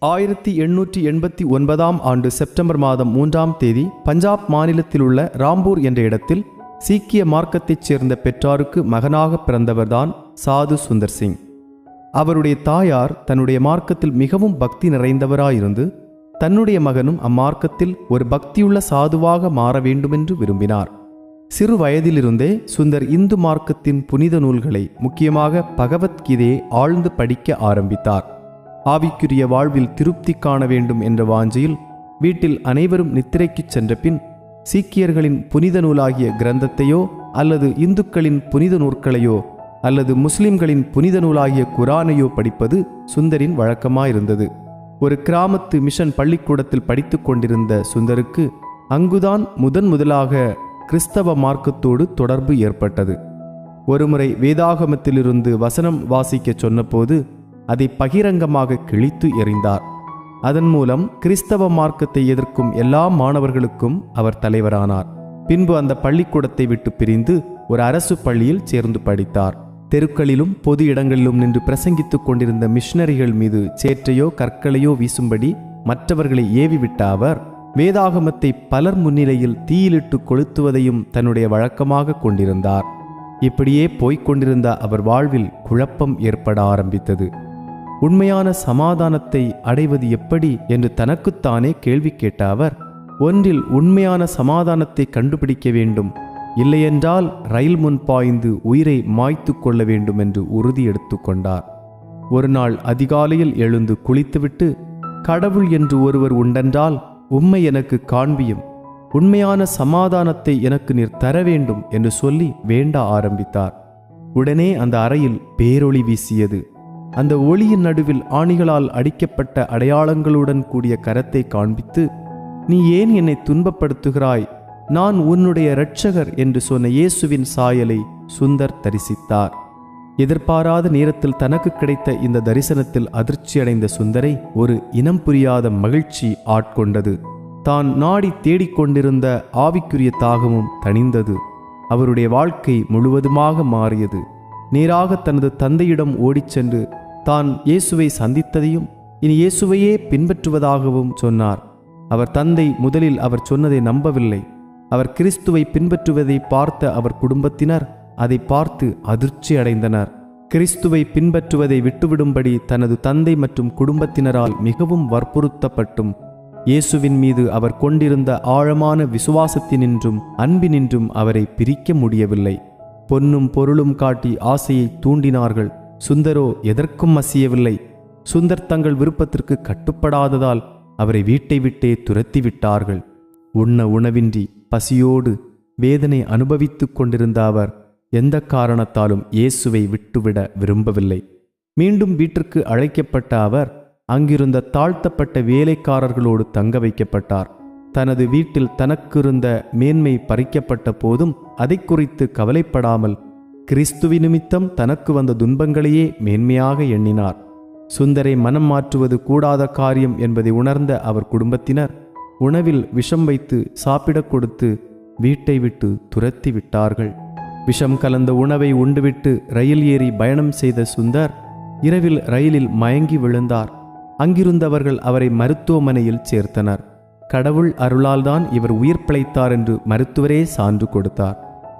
ஆயிரத்தி எண்ணூற்றி எண்பத்தி ஒன்பதாம் ஆண்டு செப்டம்பர் மாதம் மூன்றாம் தேதி பஞ்சாப் மாநிலத்தில் உள்ள ராம்பூர் என்ற இடத்தில் சீக்கிய மார்க்கத்தைச் சேர்ந்த பெற்றாருக்கு மகனாக பிறந்தவர்தான் சாது சுந்தர் சிங். அவருடைய தாயார் தன்னுடைய மார்க்கத்தில் மிகவும் பக்தி நிறைந்தவராயிருந்து தன்னுடைய மகனும் அம்மார்க்கத்தில் ஒரு பக்தியுள்ள சாதுவாக மாற வேண்டுமென்று விரும்பினார். சிறு வயதிலிருந்தே சுந்தர் இந்து மார்க்கத்தின் புனித நூல்களை முக்கியமாக பகவத்கீதையை ஆழ்ந்து படிக்க ஆரம்பித்தார். ஆவிக்குரிய வாழ்வில் திருப்தி காண வேண்டும் என்ற வாஞ்சையில் வீட்டில் அனைவரும் நித்திரைக்குச் சென்ற பின் சீக்கியர்களின் புனித நூலாகிய கிரந்தத்தையோ அல்லது இந்துக்களின் புனித நூற்களையோ அல்லது முஸ்லிம்களின் புனித நூலாகிய குரானையோ படிப்பது சுந்தரின் வழக்கமாயிருந்தது. ஒரு கிராமத்து மிஷன் பள்ளிக்கூடத்தில் படித்து கொண்டிருந்த சுந்தருக்கு அங்குதான் முதன் முதலாக கிறிஸ்தவ மார்க்கத்தோடு தொடர்பு ஏற்பட்டது. ஒருமுறை வேதாகமத்திலிருந்து வசனம் வாசிக்கச் சொன்னபோது அதை பகிரங்கமாக கிழித்து எறிந்தார். அதன் மூலம் கிறிஸ்தவ மார்க்கத்தை எதிர்க்கும் எல்லா மாணவர்களுக்கும் அவர் தலைவரானார். பின்பு அந்த பள்ளிக்கூடத்தை விட்டு பிரிந்து ஒரு அரசு பள்ளியில் சேர்ந்து படித்தார். தெருக்களிலும் பொது இடங்களிலும் நின்று பிரசங்கித்துக் கொண்டிருந்த மிஷனரிகள் மீது சேற்றையோ கற்களையோ வீசும்படி மற்றவர்களை ஏவிவிட்ட அவர் வேதாகமத்தை பலர் முன்னிலையில் தீயிலிட்டு கொளுத்துவதையும் தன்னுடைய வழக்கமாக கொண்டிருந்தார். இப்படியே போய்க் கொண்டிருந்த அவர் வாழ்வில் குழப்பம் ஏற்பட ஆரம்பித்தது. உண்மையான சமாதானத்தை அடைவது எப்படி என்று தனக்குத்தானே கேள்வி கேட்ட அவர் ஒன்றில் உண்மையான சமாதானத்தை கண்டுபிடிக்க வேண்டும் இல்லையென்றால் ரயில் முன் பாய்ந்து உயிரை மாய்த்து கொள்ள வேண்டும் என்று உறுதி எடுத்துக்கொண்டார் ஒரு நாள் அதிகாலையில் எழுந்து குளித்துவிட்டு கடவுள் என்று ஒருவர் உண்டென்றால் உம்மை எனக்கு காண்பியும் உண்மையான சமாதானத்தை எனக்கு நீர் தர வேண்டும் என்று சொல்லி வேண்ட ஆரம்பித்தார். உடனே அந்த அறையில் பேரொளி வீசியது. அந்த ஒளியின் நடுவில் ஆணிகளால் அடிக்கப்பட்ட அடையாளங்களுடன் கூடிய கரத்தை காண்பித்து நீ ஏன் என்னை துன்பப்படுத்துகிறாய்? நான் உன்னுடைய இரட்சகர் என்று சொன்ன இயேசுவின் சாயலை சுந்தர் தரிசித்தார். எதிர்பாராத நேரத்தில் தனக்கு கிடைத்த இந்த தரிசனத்தில் அதிர்ச்சியடைந்த சுந்தரை ஒரு இனம் புரியாத மகிழ்ச்சி ஆட்கொண்டது. தான் நாடி தேடிக்கொண்டிருந்த ஆவிக்குரிய தாகமும் தணிந்தது. அவருடைய வாழ்க்கை முழுவதுமாக மாறியது. நேராக தனது தந்தையிடம் ஓடிச் சென்று தான் இயேசுவை சந்தித்ததையும் இனி இயேசுவையே பின்பற்றுவதாகவும் சொன்னார். அவர் தந்தை முதலில் அவர் சொன்னதை நம்பவில்லை. அவர் கிறிஸ்துவை பின்பற்றுவதை பார்த்த அவர் குடும்பத்தினர் அதை பார்த்து அதிர்ச்சி அடைந்தனர். கிறிஸ்துவை பின்பற்றுவதை விட்டுவிடும்படி தனது தந்தை மற்றும் குடும்பத்தினரால் மிகவும் வற்புறுத்தப்பட்டும். இயேசுவின் மீது அவர் கொண்டிருந்த ஆழமான விசுவாசத்தினின்றும் அன்பினின்றும் அவரை பிரிக்க முடியவில்லை. பொன்னும் பொருளும் காட்டி ஆசையை தூண்டினார்கள். சுந்தரோ எதற்கும் அசியவில்லை. சுந்தர் தங்கள் விருப்பத்திற்கு கட்டுப்படாததால் அவரை வீட்டை விட்டே துரத்தி விட்டார்கள். உண்ண உணவின்றி பசியோடு வேதனை அனுபவித்துக் கொண்டிருந்த அவர் எந்த காரணத்தாலும் இயேசுவை விட்டுவிட விரும்பவில்லை. மீண்டும் வீட்டிற்கு அழைக்கப்பட்ட அவர் அங்கிருந்த தாழ்த்தப்பட்ட வேலைக்காரர்களோடு தங்க வைக்கப்பட்டார். தனது வீட்டில் தனக்கிருந்த மேன்மை பறிக்கப்பட்ட போதும் அதை குறித்து கவலைப்படாமல் கிறிஸ்துவி நிமித்தம் தனக்கு வந்த துன்பங்களையே மேன்மையாக எண்ணினார். சுந்தரை மனம் மாற்றுவது கூடாத காரியம் என்பதை உணர்ந்த அவர் குடும்பத்தினர் உணவில் விஷம் வைத்து சாப்பிடக் கொடுத்து வீட்டை விட்டு துரத்தி விட்டார்கள். விஷம் கலந்த உணவை உண்டுவிட்டு ரயில் ஏறி பயணம் செய்த சுந்தர் இரவில் ரயிலில் மயங்கி விழுந்தார். அங்கிருந்தவர்கள் அவரை மருத்துவமனையில் சேர்த்தனர். கடவுள் அருளால்தான் இவர் உயிர் பிழைத்தார் என்று மருத்துவரே சான்று கொடுத்தார்.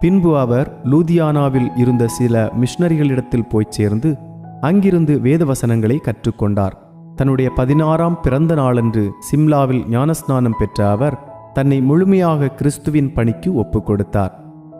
பின்பு அவர் லூதியானாவில் இருந்த சில மிஷனரிகளிடத்தில் போய்ச் சேர்ந்து அங்கிருந்து வேதவசனங்களை கற்றுக்கொண்டார். தன்னுடைய பதினாறாம் பிறந்த நாளன்று சிம்லாவில் ஞானஸ்நானம் பெற்ற அவர் தன்னை முழுமையாக கிறிஸ்துவின் பணிக்கு ஒப்பு கொடுத்தார்.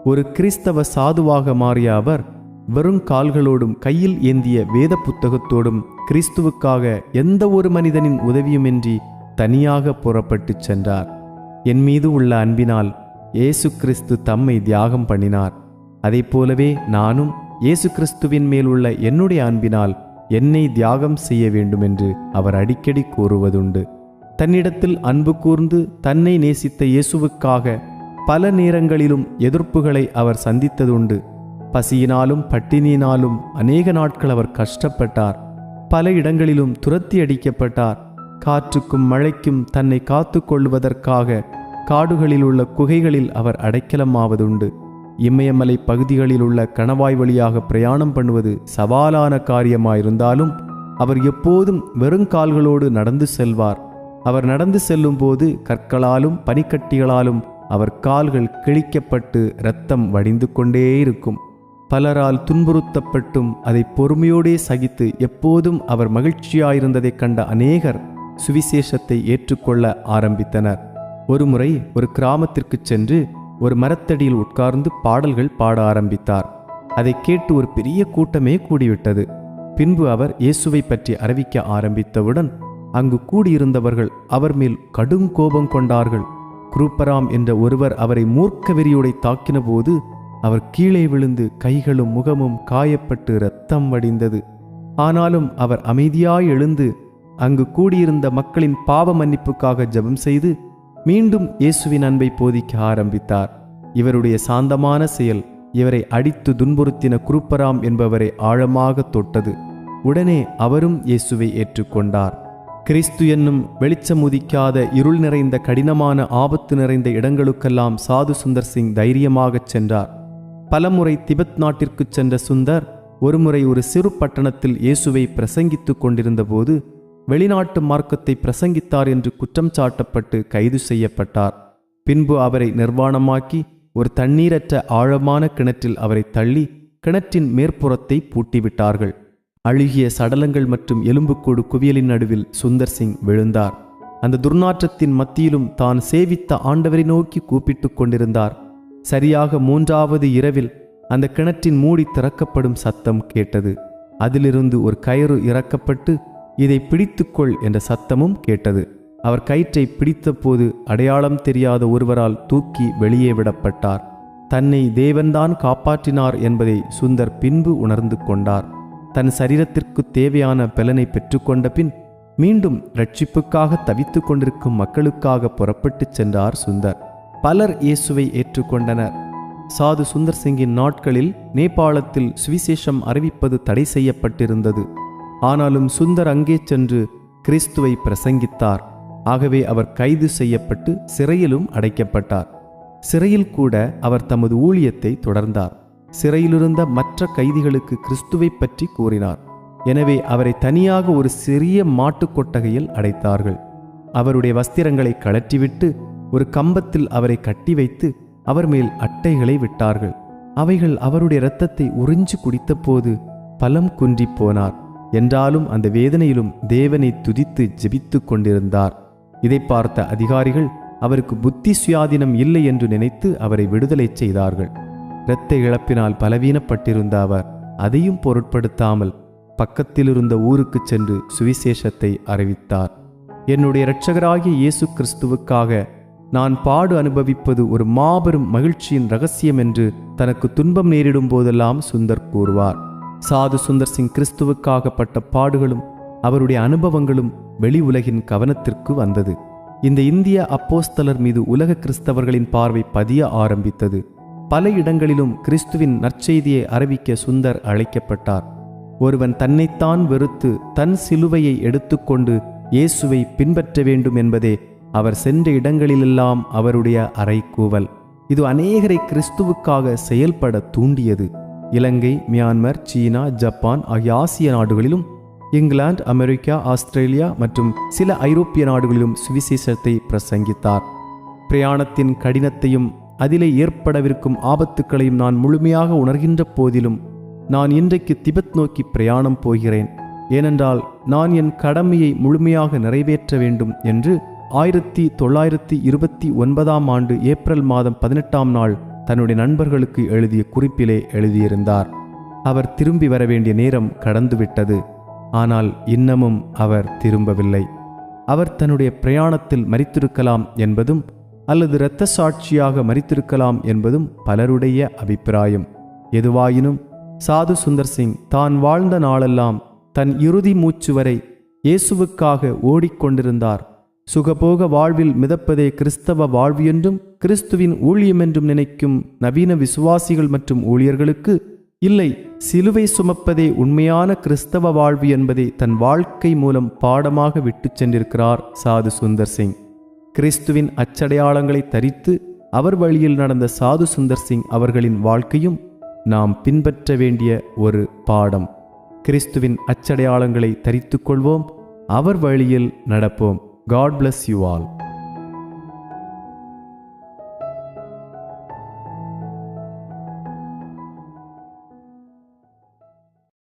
ஒரு கிறிஸ்தவ சாதுவாக மாறிய அவர் வெறும் கால்களோடும் கையில் ஏந்திய வேத புத்தகத்தோடும் கிறிஸ்துவுக்காக எந்த ஒரு மனிதனின் உதவியுமின்றி தனியாக புறப்பட்டுச் சென்றார். என் மீது உள்ள அன்பினால் இயேசு கிறிஸ்து தம்மை தியாகம் பண்ணினார். அதை போலவே நானும் இயேசு கிறிஸ்துவின் மேல் உள்ள என்னுடைய அன்பினால் என்னை தியாகம் செய்ய வேண்டுமென்று அவர் அடிக்கடி கூறுவதுண்டு. தன்னிடத்தில் அன்பு கூர்ந்து தன்னை நேசித்த இயேசுவுக்காக பல நேரங்களிலும் எதிர்ப்புகளை அவர் சந்தித்ததுண்டு. பசியினாலும் பட்டினியினாலும் அநேக நாட்கள் அவர் கஷ்டப்பட்டார். பல இடங்களிலும் துரத்தி அடிக்கப்பட்டார் காற்றுக்கும் மழைக்கும் தன்னை காத்து கொள்வதற்காக காடுகளில் உள்ள குகைகளில் அவர் அடைக்கலமாவதுண்டு. இமயமலை பகுதிகளில் உள்ள கணவாய் வழியாக பிரயாணம் பண்ணுவது சவாலான காரியமாயிருந்தாலும் அவர் எப்போதும் வெறுங்கால்களோடு நடந்து செல்வார். அவர் நடந்து செல்லும்போது கற்களாலும் பனிக்கட்டிகளாலும் அவர் கால்கள் கிழிக்கப்பட்டு இரத்தம் வடிந்து கொண்டே இருக்கும். பலரால் துன்புறுத்தப்பட்டும் அதை பொறுமையோடே சகித்து எப்போதும் அவர் மகிழ்ச்சியாயிருந்ததைக் கண்ட அநேகர் சுவிசேஷத்தை ஏற்றுக்கொள்ள ஆரம்பித்தனர். ஒருமுறை ஒரு கிராமத்திற்கு சென்று ஒரு மரத்தடியில் உட்கார்ந்து பாடல்கள் பாட ஆரம்பித்தார். அதை கேட்டு ஒரு பெரிய கூட்டமே கூடிவிட்டது. பின்பு அவர் இயேசுவை பற்றி அறிவிக்க ஆரம்பித்தவுடன் அங்கு கூடியிருந்தவர்கள் அவர் மேல் கடும் கோபம் கொண்டார்கள். குரூப்பராம் என்ற ஒருவர் அவரை மூர்க்க வெறியோடை தாக்கினபோது அவர் கீழே விழுந்து கைகளும் முகமும் காயப்பட்டு இரத்தம் வடிந்தது. ஆனாலும் அவர் அமைதியாய் எழுந்து அங்கு கூடியிருந்த மக்களின் பாவ மன்னிப்புக்காக ஜெபம் செய்து மீண்டும் இயேசுவின் அன்பை போதிக்க ஆரம்பித்தார். இவருடைய சாந்தமான செயல் இவரை அடித்து துன்புறுத்தின குருப்பராம் என்பவரை ஆழமாக தொட்டது. உடனே அவரும் இயேசுவை ஏற்றுக்கொண்டார். கிறிஸ்து என்னும் வெளிச்சம் உதிக்காத இருள் நிறைந்த கடினமான ஆபத்து நிறைந்த இடங்களுக்கெல்லாம் சாது சுந்தர் சிங் தைரியமாகச் சென்றார். பலமுறை திபெத் நாட்டிற்குச் சென்ற சுந்தர் ஒருமுறை ஒரு சிறு பட்டணத்தில் இயேசுவை பிரசங்கித்துக் கொண்டிருந்தபோது வெளிநாட்டு மார்க்கத்தை பிரசங்கித்தார் என்று குற்றம் சாட்டப்பட்டு கைது செய்யப்பட்டார். பின்பு அவரை நிர்வாணமாக்கி ஒரு தண்ணீரற்ற ஆழமான கிணற்றில் அவரை தள்ளி கிணற்றின் மேற்புறத்தை பூட்டிவிட்டார்கள். அழுகிய சடலங்கள் மற்றும் எலும்புக்கூடு குவியலின் நடுவில் சுந்தர் சிங் விழுந்தார். அந்த துர்நாற்றத்தின் மத்தியிலும் தான் சேவித்த ஆண்டவரை நோக்கி கூப்பிட்டுக் கொண்டிருந்தார். சரியாக மூன்றாவது இரவில் அந்த கிணற்றின் மூடி திறக்கப்படும் சத்தம் கேட்டது. அதிலிருந்து ஒரு கயிறு இறக்கப்பட்டு இதை பிடித்துக்கொள் என்ற சத்தமும் கேட்டது. அவர் கயிற்றை பிடித்தபோது அடையாளம் தெரியாத ஒருவரால் தூக்கி வெளியே விடப்பட்டார். தன்னை தேவன்தான் காப்பாற்றினார் என்பதை சுந்தர் பின்பு உணர்ந்து கொண்டார். தன் சரீரத்திற்கு தேவையான பலனை பெற்றுக்கொண்ட பின் மீண்டும் ரட்சிப்புக்காக தவித்துக் கொண்டிருக்கும் மக்களுக்காக புறப்பட்டுச் சென்றார் சுந்தர். பலர் இயேசுவை ஏற்றுக்கொண்டனர். சாது சுந்தர் சிங்கின் நாட்களில் நேபாளத்தில் சுவிசேஷம் அறிவிப்பது தடை செய்யப்பட்டிருந்தது. ஆனாலும் சுந்தர் அங்கே சென்று கிறிஸ்துவை பிரசங்கித்தார். ஆகவே அவர் கைது செய்யப்பட்டு சிறையிலும் அடைக்கப்பட்டார். சிறையில் கூட அவர் தமது ஊழியத்தை தொடர்ந்தார். சிறையிலிருந்த மற்ற கைதிகளுக்கு கிறிஸ்துவை பற்றி கூறினார். எனவே அவரை தனியாக ஒரு சிறிய மாட்டுக் கொட்டகையில் அடைத்தார்கள். அவருடைய வஸ்திரங்களை கழற்றிவிட்டு ஒரு கம்பத்தில் அவரை கட்டி வைத்து அவர் மேல் அட்டைகளை விட்டார்கள். அவைகள் அவருடைய இரத்தத்தை உறிஞ்சு குடித்தபோது பலம் குன்றிப் போனார். என்றாலும் அந்த வேதனையிலும் தேவனை துதித்து ஜெபித்து கொண்டிருந்தார். இதை பார்த்த அதிகாரிகள் அவருக்கு புத்தி சுயாதீனம் இல்லை என்று நினைத்து அவரை விடுதலை செய்தார்கள். இரத்த இழப்பினால் பலவீனப்பட்டிருந்த அவர் அதையும் பொருட்படுத்தாமல் பக்கத்திலிருந்த ஊருக்குச் சென்று சுவிசேஷத்தை அறிவித்தார். என்னுடைய இரட்சகராகிய இயேசு கிறிஸ்துவுக்காக நான் பாடு அனுபவிப்பது ஒரு மாபெரும் மகிழ்ச்சியின் ரகசியம் என்று தனக்கு துன்பம் நேரிடும் போதெல்லாம் சுந்தர் கூறுவார். சாது சுந்தர் சிங் கிறிஸ்துவுக்காக பட்ட பாடுகளும் அவருடைய அனுபவங்களும் வெளி உலகின் கவனத்திற்கு வந்தது. இந்த இந்திய அப்போஸ்தலர் மீது உலக கிறிஸ்தவர்களின் பார்வை பதிய ஆரம்பித்தது. பல இடங்களிலும் கிறிஸ்துவின் நற்செய்தியை அறிவிக்க சுந்தர் அழைக்கப்பட்டார். ஒருவன் தன்னைத்தான் வெறுத்து தன் சிலுவையை எடுத்துக்கொண்டு இயேசுவை பின்பற்ற வேண்டும் என்பதே அவர் சென்ற இடங்களிலெல்லாம் அவருடைய அறைக்கூவல் இது அநேகரை கிறிஸ்துவுக்காக செயல்பட தூண்டியது. இலங்கை மியான்மர் சீனா ஜப்பான் ஆகிய ஆசிய நாடுகளிலும் இங்கிலாந்து அமெரிக்கா ஆஸ்திரேலியா மற்றும் சில ஐரோப்பிய நாடுகளிலும் சுவிசேஷத்தை பிரசங்கித்தார். பிரயாணத்தின் கடினத்தையும் அதிலே ஏற்படவிருக்கும் ஆபத்துக்களையும் நான் முழுமையாக உணர்கின்ற போதிலும் நான் இன்றைக்கு திபெத் நோக்கி பிரயாணம் போகிறேன். ஏனென்றால் நான் என் கடமையை முழுமையாக நிறைவேற்ற வேண்டும் என்று ஆயிரத்தி தொள்ளாயிரத்தி இருபத்தி ஒன்பதாம் ஆண்டு ஏப்ரல் மாதம் பதினெட்டாம் நாள் தன்னுடைய நண்பர்களுக்கு எழுதிய குறிப்பிலே எழுதியிருந்தார். அவர் திரும்பி வர வேண்டிய நேரம் கடந்துவிட்டது. ஆனால் இன்னமும் அவர் திரும்பவில்லை. அவர் தன்னுடைய பிரயாணத்தில் மறித்திருக்கலாம் என்பதும் அல்லது இரத்த சாட்சியாக மறித்திருக்கலாம் என்பதும் பலருடைய அபிப்பிராயம். எதுவாயினும் சாது சுந்தர் சிங் தான் வாழ்ந்த நாளெல்லாம் தன் இறுதி மூச்சு வரை இயேசுவுக்காக ஓடிக்கொண்டிருந்தார். சுகபோக வாழ்வில் மிதப்பதே கிறிஸ்தவ வாழ்வு என்றும் கிறிஸ்துவின் ஊழியம் என்றும் நினைக்கும் நவீன விசுவாசிகள் மற்றும் ஊழியர்களுக்கு இல்லை சிலுவை சுமப்பதே உண்மையான கிறிஸ்தவ வாழ்வு என்பதை தன் வாழ்க்கை மூலம் பாடமாக விட்டுச் சென்றிருக்கிறார் சாது சுந்தர் சிங். கிறிஸ்துவின் அச்சடையாளங்களை தரித்து அவர் வழியில் நடந்த சாது சுந்தர் சிங் அவர்களின் வாழ்க்கையும் நாம் பின்பற்ற வேண்டிய ஒரு பாடம். கிறிஸ்துவின் அச்சடையாளங்களை தரித்துக்கொள்வோம் அவர் வழியில் நடப்போம். God bless you all.